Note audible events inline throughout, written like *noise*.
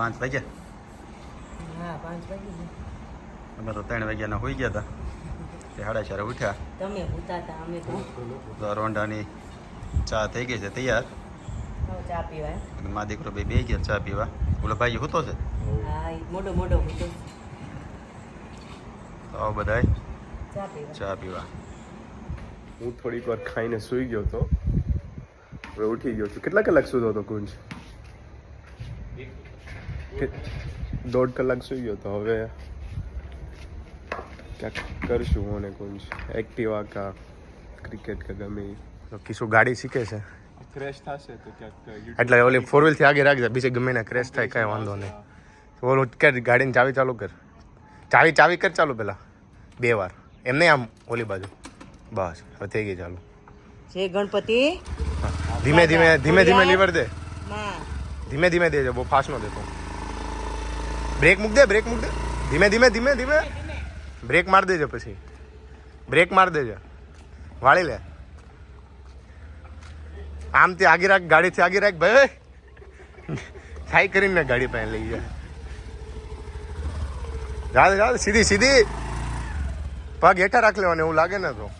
પાંચ વાગ્યા? હા પાંચ વાગી અમે તો ત્રણ વાગ્યાના હોઈ ગયા હતા તે સાડા ચારે ઉઠ્યા. તમે ભૂતા અમે તો. રોંડાની ચા થઈ ગઈ છે તૈયાર? ચા પીવા. અને મા દીકરો બે બે ગયા ચા પીવા. ઓલો ભાઈ હોતો છે? હા મોટો મોટો ભૂતો તો આવો બધાય. ચા પીવા. ચા પીવા. હું થોડીક વાર ખાઈને સૂઈ ગયો હતો હવે ઉઠી ગયો છું. કેટલા કલાક સુધો હતો કુંજ? કે- દોઢ કલાક સૂઈ ગયો તો હવે ક્યાંક કરશું હું અને કોઈ એક્ટિવા કા ક્રિકેટ કે ગમે તો કિશુ ગાડી શીખે છે? ક્રેશ થશે તો ક્યાંક એટલે ઓલી ફોર વ્હીલથી આગળ રાખજે બીજે ગમે ને ક્રેશ થાય કાંઈ વાંધો નહીં. તો ઓલું કર ગાડીની ચાવી ચાલુ કર. ચાવી ચાવી કર ચાલુ પેલા. બે વાર. એમ નહીં આમ ઓલી બાજુ. બસ હવે થઈ ગઈ ચાલુ. જય ગણપતિ. ધીમે ધીમે ધીમે ધીમે લીવર દે. ધીમે ધીમે દેજો બહુ ફાસ્ટ ન દેતો. બ્રેક મૂક દે બ્રેક મૂક દે. ધીમે ધીમે ધીમે ધીમે. બ્રેક માર દેજો પછી. બ્રેક માર દેજો. વાળી લે. આમથી આગી રાખ, ગાડીથી આગી રાખ, ભાઈ. થાય કરીને ગાડી પાસે લઈ જાય. જા જાદ સીધી સીધી. પગ હેઠા રાખ લેવાનો, એવું લાગે ને તો.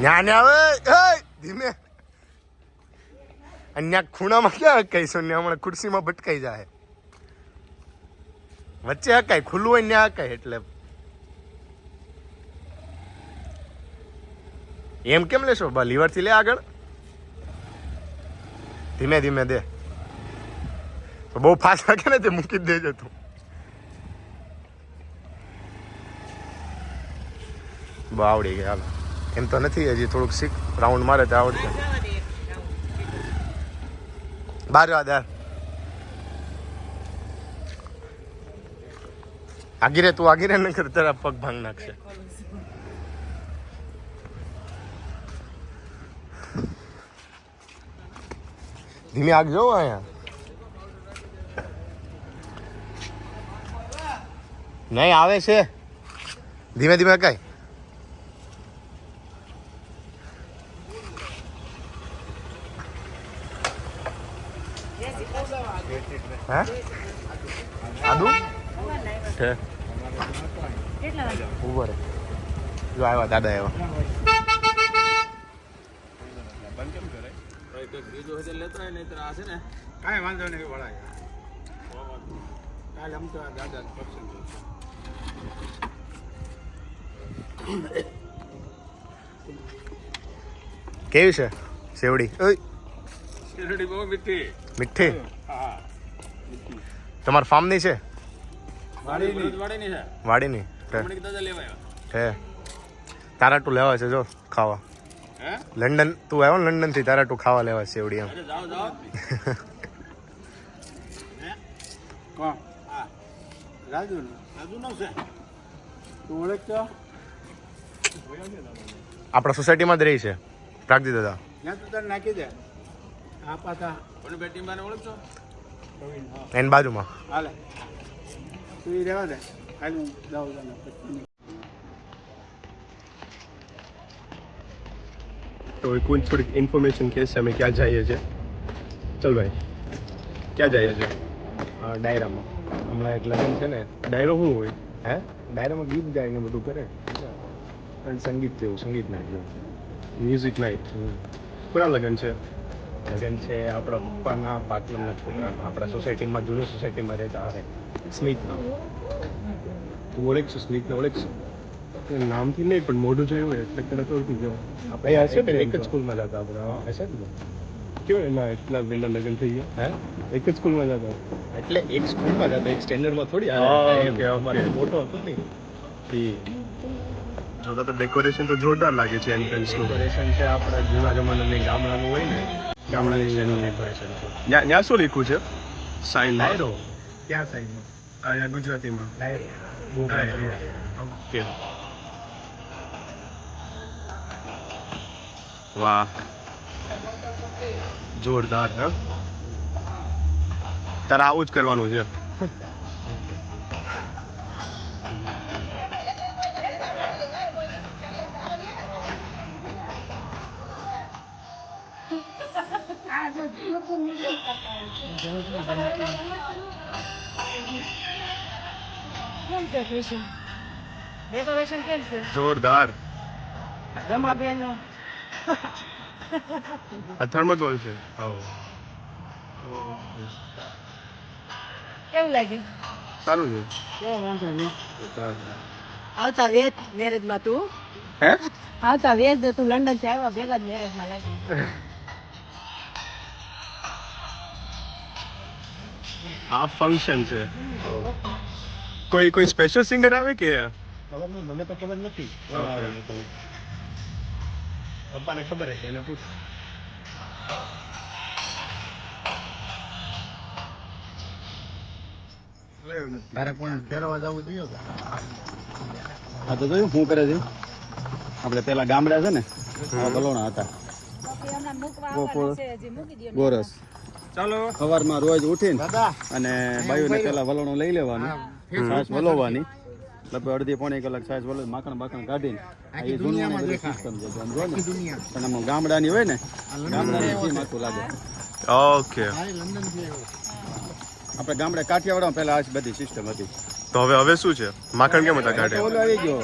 ન્યા ને આવે ધીમે. અહીંયા ખૂણામાં ક્યાં હકાઈશું ને હમણાં ખુરશીમાં ભટકાઈ જાય વચ્ચે હકાય, ખુલ્લું હોય ને હકાય, એટલે. એમ કેમ લેશો? બા, લીવરથી લે આગળ. ધીમે ધીમે દે. તો બહુ ફાસ્ટ રાખે ને તે મૂકી જ દેજો તું. બહુ આવડી ગયા એમ તો નથી, હજી થોડુંક શીખ. રાઉન્ડ મારે તો આવડશે. બાર આગીરે તું આગી ન કર તારા પગ ભાંગ નાખશે. ધીમે આગ જો અહીંયા. નહીં, આવે છે. ધીમે ધીમે કઈ હે? આદુ? છે કેટલા વાગે? ઊભો રે જો આવ્યા દાદા આવ્યા કાંઈ વાંધો નહીં વળાય. કાલે આમ તો દાદા કેવી છે? શેવડી? ઓય શેરડી બહુ મીઠી. મીઠી? તમારા ફાર્મની છે? વાડીની. હે. લેવાય. છે લેવા છે જો ખાવા. લંડન તું આવ્યો ને લંડનથી તારાટું ખાવા લેવા છે એવડી એમ. *laughs* આપણા સોસાયટીમાં જ રહી છે. પ્રાગજી દાદા. ત્યાં તું તારે નાખી દે. એની બાજુમાં. હાલે. તું રહેવા દે. કોઈ થોડીક ઇન્ફોર્મેશન કહેશે અમે ક્યાં જઈએ છીએ? ચલ ભાઈ. ક્યાં જઈએ છીએ? ડાયરામાં. હમણાં એક લગ્ન છે ને. ડાયરો શું હોય? હે? ડાયરામાં ગીત ગાય ને બધું કરે. અને સંગીત જેવું સંગીત ના જેવું મ્યુઝિક નાઇટ કોના લગ્ન છે? લગ્ન છે આપણા પપ્પાના પાટણના છોકરા આપણા સોસાયટીમાં જૂની સોસાયટીમાં રહેતા અરે સ્મિતના. તું ઓળખશું સ્મિતને ઓળખશું? નામથી નહીં પણ મોઢું જોયું હોય એટલે તરત ઓળખી જાવ આપણે હશે ને એક જ સ્કૂલમાં જતા આપણે. હશે ને? કેવું એના એટલા વહેલા લગ્ન થઈ ગયા? હે? એક જ સ્કૂલમાં જતા? એટલે એક સ્કૂલમાં જતા એક સ્ટેન્ડર્ડમાં થોડી અમારે મોટો હતો ને. જોતા તો ડેકોરેશન તો જોરદાર લાગે છે એન્ટ્રન્સનું ડેકોરેશન છે આપણા જૂના જમાનાની ગામડાનું હોય ને. ત્યાં શું લખ્યું છે? સાઈન લાયરો ક્યાં સાઈન અહીંયા ગુજરાતીમાં. ઓકે. વાહ. જોરદાર હા? તારે આવું જ કરવાનું છે. કેમ છે ક્રિશન ડેકોરેશન કેમ છે જોરદાર રમા બેન આ થર્મોકોલ છે કેવું લાગ્યું સારું છે કઈ વાંધો નહીં આવતા વેદ મેરેજમાં તું હે આવતા વેદ તું લંડનથી આવ્યા ભેગા જ મેરેજમાં લાગ્યું આ ફંક્શન છે કોઈ કોઈ સ્પેશિયલ સિંગર આવે કે? મને તો ખબર નથી. પપ્પાને ખબર હશે એને પૂછ. તારે પણ ફેરવા જવું જોઈએ હા તો જોયું શું કરે છે? આપણે પેલા ગામડા છે ને આ હતા. ગોરસ ચાલો. સવારમાં રોજ ઉઠીને અને બાયુને પેલા વલણો લઈ લેવાનું. છાશ વલોવાની લગભગ અડધી પોણી કલાક છાશ વલો માખણ બાખણ કાઢીને આ એ દુનિયાની બધી સિસ્ટમ છે આમ ને. અને આમાં ગામડાની હોય ને ગામડાની જેમ આખું લાગે. ઓકે. આપણે ગામડે કાઠિયાવાડમાં પેલા આ બધી સિસ્ટમ હતી. તો હવે હવે શું છે? માખણ કેમ હતા કાઢે ઓલો આવી ગયો.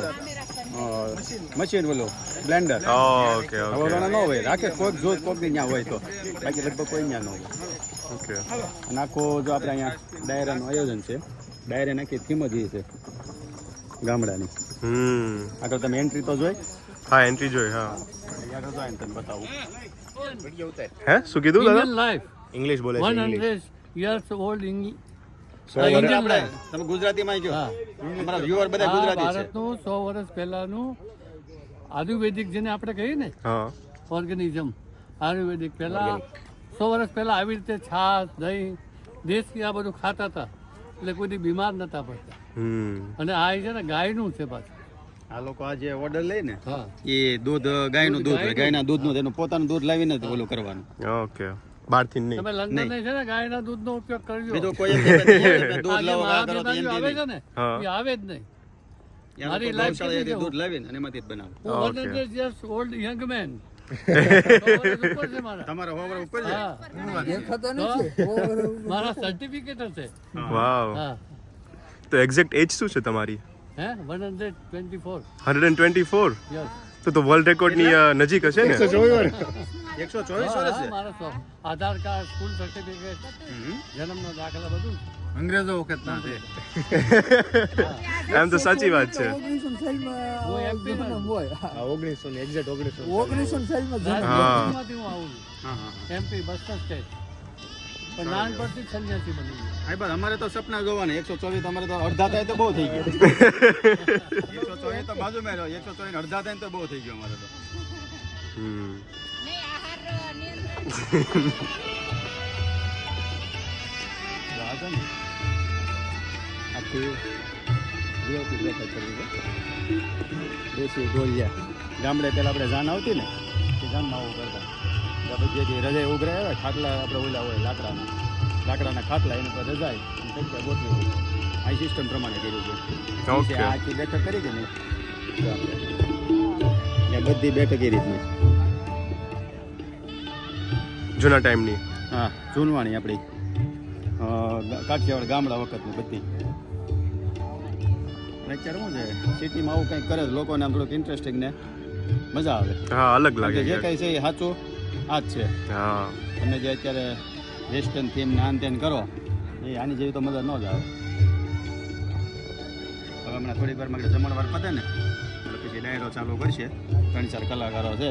મશીન ઓલો બ્લેન્ડર ઓકે ઓકે. ન હોય રાખે કોક જો કોઈક ત્યાં હોય તો. બાકી લગભગ કોઈ ત્યાં ન હોય. ઓકે. અને આખો જો આપણે અહીંયા ડાયરાનું આયોજન છે ડાયરા નાખી થીમ જ એ છે. ગામડાની. હમ. આગળ તમે એન્ટ્રી તો જોઈ? હા એન્ટ્રી જોઈ હા. આગળ જો તને બતાવું. હે? શું કીધું દાદા? લાઈફ ઇંગ્લિશ બોલે છે ઇંગ્લિશ 100 years old Eng- સો વર્ષ Indian આપણે life. તમે ગુજરાતીમાં જો અમારા વ્યુઅર બધા ગુજરાતી છે. ભારતનું સો વર્ષ પહેલાનું આયુર્વેદિક જેને આપણે કહીએ ને હા. ઓર્ગેનિઝમ આયુર્વેદિક પહેલા સો વર્ષ પહેલા આવી રીતે છાશ દહીં દેશી આ બધું ખાતા હતા. એટલે કોઈ બીમાર નતા પડતા. અને આ છે ને ગાયનું છે પાછું. આ લોકો આ જે ઓર્ડર લઈ ને એ દૂધ ગાયનું દૂધ હોય ગાયનું. દૂધનું તેનું પોતાનું દૂધ લાવીને જ ઓલું કરવાનું. ઓકે. બહારથી નહીં. તમે લંડન છે ને ગાયના દૂધનો ઉપયોગ કરજો. બીજું કોઈ દૂધ લાવો આ કરો તો આવે છે ને એ આવે જ નહીં. મારી લોકો life ગૌશાળાએથી દૂધ લાવીને અને એમાંથી જ બનાવે. Okay. 100 years તમારા હોવર ઉપર છે? હા. તો મારા સર્ટિફિકેટ હશે. વાવ. હા. તો એક્ઝેક્ટ એજ શું છે તમારી? હે? One hundred twenty four hundred and twenty four yes તો તો વર્લ્ડ રેકોર્ડની અ, નજીક હશે ને? એકસો ચોવીસ વર્ષ. છે? મારા આધાર કાર્ડ સ્કૂલ સર્ટિફિકેટ જન્મનો દાખલા બધું. અંગ્રેજો વખતના છે એમ તો સાચી વાત છે. ઓગણીસો ને એક્ઝેક્ટ ઓગણીસો હા. આવું. હા હા એમપી બસ સ્ટેટ પણ નાનપણથી સંન્યાસી બની ગયો હા બસ અમારે તો સપના જોવાના. એકસો ચોવીસ અમારે તો અડધા થાય તો બહુ થઈ ગયું. એકસો ચોવીસ તો બાજુમાં રહ્યો. એકસો ચોવીસ અડધા થાય તો બહુ થઈ ગયો અમારે તો. હમ. છે ને? આખી VIP બ્રેકઅપ કરવી છે. દેશી ગોળિયા. ગામડે પેલા આપણે જાન આવતી ને તે જાનમાં આવું કરતા. પછી જે રજાઈ ઉઘરા આવે ખાટલા આપણે ઓલા હોય લાકડાના. લાકડાના ખાટલા એના પર અને જગ્યા ગોઠવી આ સિસ્ટમ પ્રમાણે કર્યું છે. આખી બેઠક કરી છે ને બધી બેઠક એ રીતની. જૂના ટાઈમની હા જૂનવાણી આપણી. કાઠિયાવાડ ગામડા વખતની બધી. અત્યારે શું છે? સિટીમાં આવું કંઈક કરે લોકોને આમ થોડુંક ઇન્ટરેસ્ટિંગ ને મજા આવે. હા અલગ લાગે જે. કંઈ છે એ સાચું આ જ છે. હા. તમે જે અત્યારે વેસ્ટર્ન થીમ ને આન તેન કરો એ આની જેવી તો મજા ન જ આવે. હવે હમણાં થોડી વારમાં જમણવાર પતે ને પછી ડાયરો ચાલુ કરશે. ત્રણ ચાર કલાકારો છે.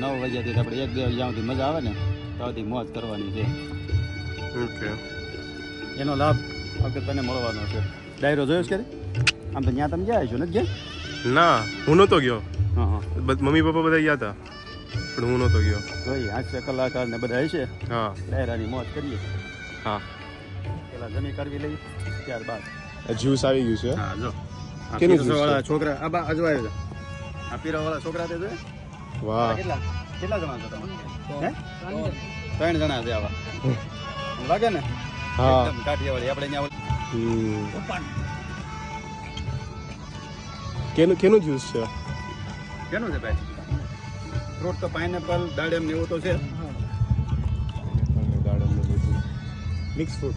નવ વાગ્યાથી આપણે એક બે વાગ્યા સુધી મજા આવે ને ત્યાંથી મોજ કરવાની છે. ઓકે એનો લાભ વખતે તને મળવાનો છે. ડાયરો જોયો છે આમ તો ત્યાં તમે ગયા છો નથી ગયા? ના હું નહોતો ગયો. હા હા. મમ્મી પપ્પા બધા ગયા હતા પણ હું નહોતો ગયો. જોઈ હાસ્ય કલાકાર ને બધા છે હા. ડાયરાની મોજ કરીએ. હા. પેલા જમી કરવી લઈ ત્યારબાદ. જ્યુસ આવી ગયું છે હા. જો. આ કેનું વાળા છોકરા આ બા અજવાયો છે આ પીરા વાળા છોકરા તે જોયે? વાહ. કેટલા કેટલા જણા છે તમે હે? ત્રણ જણા છે આવા. લાગે ને? હા. એકદમ કાઠિયાવાડી આપણે હમ. કેનું કેનું જ્યુસ છે? કેનું છે ભાઈ? ફ્રૂટ તો પાઇનેપલ દાડમ ને એવું તો છે. Mix fruit.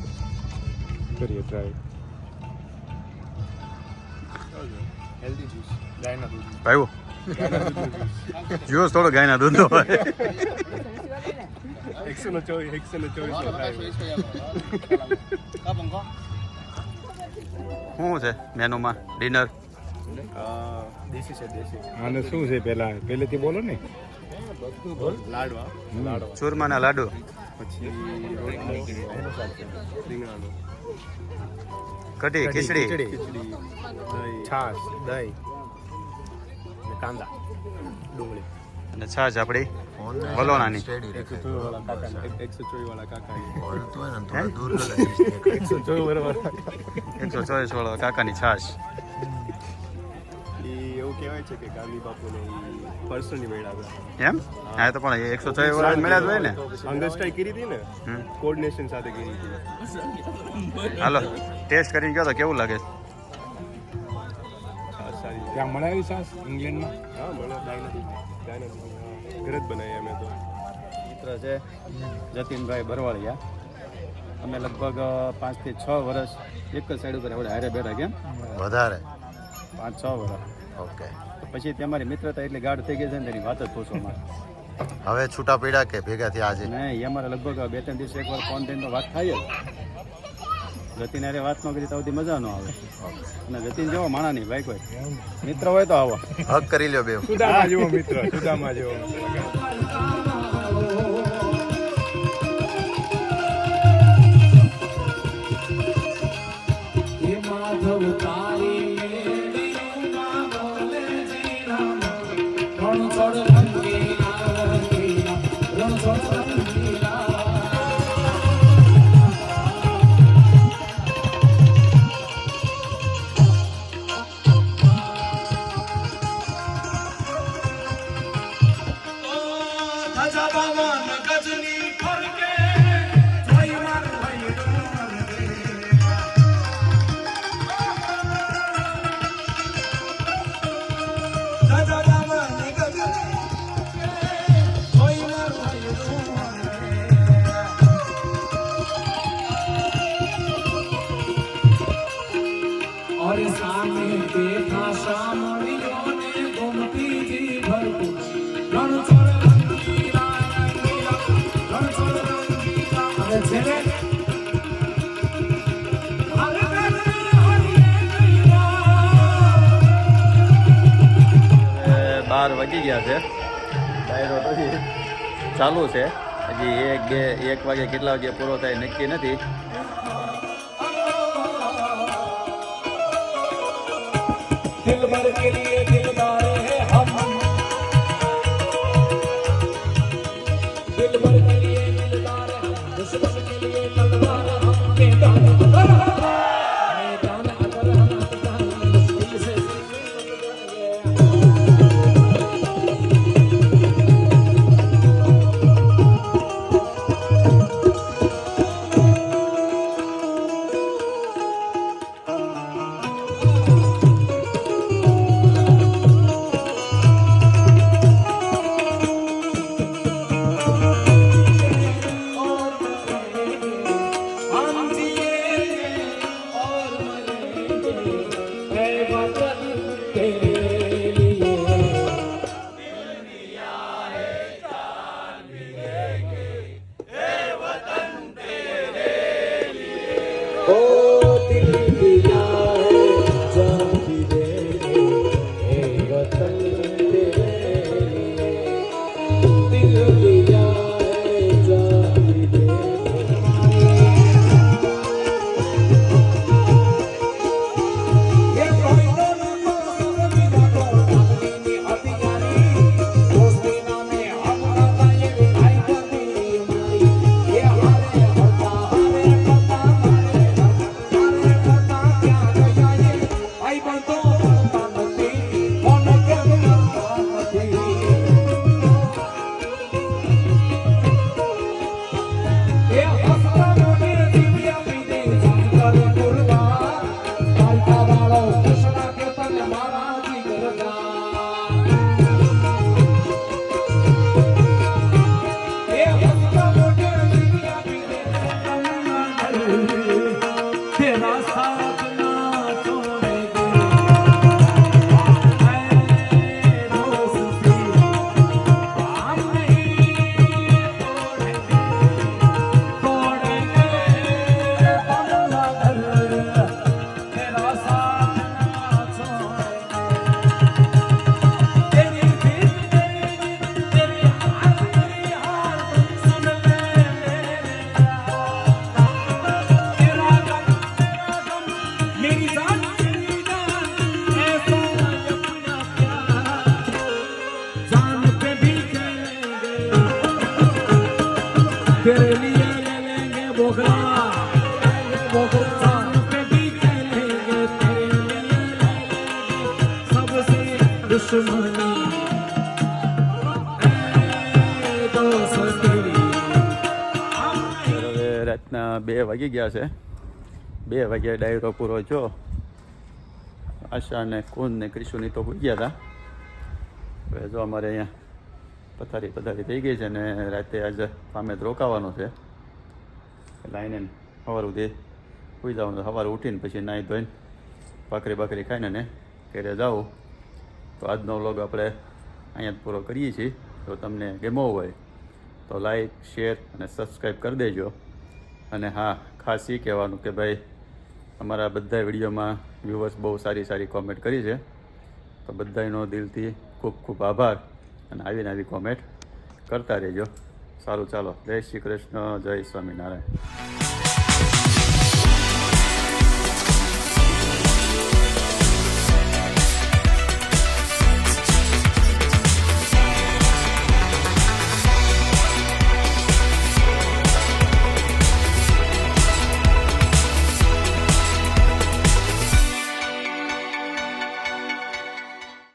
કરીએ ટ્રાય હેલ્ધી જ્યુસ ગાયના દૂધ ભાઈઓ જ્યુસ થોડો ગાયના દૂધનો હોય એકસો ને ચોવીસ એકસો ને ચોવીસ શું છે મેનુમાં ડિનર દેશી છે દેશી આને શું છે પહેલા પહેલેથી બોલો ને લાડવા લાડવા ચૂરમાના લાડુ પછી રીંગણાનો કઢી ખીચડી. ખીચડી. દહીં છાશ દહીં અને કાંદા ડુંગળી. અને છાશ આપણી વલોણાની એકસો ચોવીસ વાળા કાકાની એકસો ચોવીસ વાળા કાકાની છાશ. કહેવાય છે કે ગાંધી બાપુને પર્સનલી મેળવ્યા એમ? હા તો પણ એકસો ચોવીસ વાળા મળ્યા હોય ને? અંગસ્ટાઈ કરી હતી ને? કોર્ડિનેશન સાથે કરી હતી. હાલો ટેસ્ટ કરીને કહો તો કેવું લાગે? ત્યાં મળાવી સાસ ઇંગ્લેન્ડમાં? હા. ઘરે જ બનાવી અમે તો. મિત્ર છે જતીનભાઈ બરવાળિયા. અમે લગભગ પાંચથી છ વર્ષ એક જ સાઈડ ઉપર આપણે હારે બેઠા કેમ? વધારે. પાંચ છ વર્ષ. ઓકે. તો પછી તમારી મિત્રતા એટલી ગાઢ થઈ ગઈ છે ને તેની વાત જ પૂછો મારે હવે છૂટા પીડા કે ભેગા થયા આજે? ને એ અમારે લગભગ બે ત્રણ દિવસે એકવાર ફોન થઈને તો વાત થાય જ. જતીન અરે વાત ન કરી તો મજા ન આવે. અને જતીન જેવો માણા નહીં ભાઈ કોઈ. મિત્ર હોય તો આવો. હક કરી લ્યો બે સુદામા જેવો મિત્ર સુદામા જેવો બાર વાગી ગયા છે. ડાયરો ચાલુ છે. હજી એક, બે, એક વાગે કેટલા વાગે પૂરો થાય નક્કી નથી. दिल Come on. બે વાગી ગયા છે. બે વાગ્યા ડાયરો પૂરો જો આશા ને કુંદ ને ક્રિશુની તો હોઈ ગયા હતા. હવે જો અમારે અહીંયા પથારી પથારી થઈ ગઈ છે ને રાતે આજે સામે રોકાવાનું છે. એટલે આઈને સવાર સુધી સુઈ જવાનું સવારે ઉઠીને પછી નાહી ધોઈને ભાખરી ભાખરી ખાઈને ને ઘરે જાઉં. તો આજનો વ્લોગ આપણે અહીંયા પૂરો કરીએ છીએ. જો તમને ગમો હોય તો લાઈક, શેર અને સબસ્ક્રાઈબ કરી દેજો. અને હા, ખાસ એ કહેવાનું કે ભાઈ, અમારા બધા વિડીયોમાં વ્યૂવર્સ બહુ સારી સારી કોમેન્ટ કરી છે. તો બધાનો દિલથી ખૂબ ખૂબ આભાર અને આવીને આવી કોમેન્ટ કરતા રહેજો. સારું, ચાલો. જય શ્રી કૃષ્ણ, જય સ્વામિનારાયણ.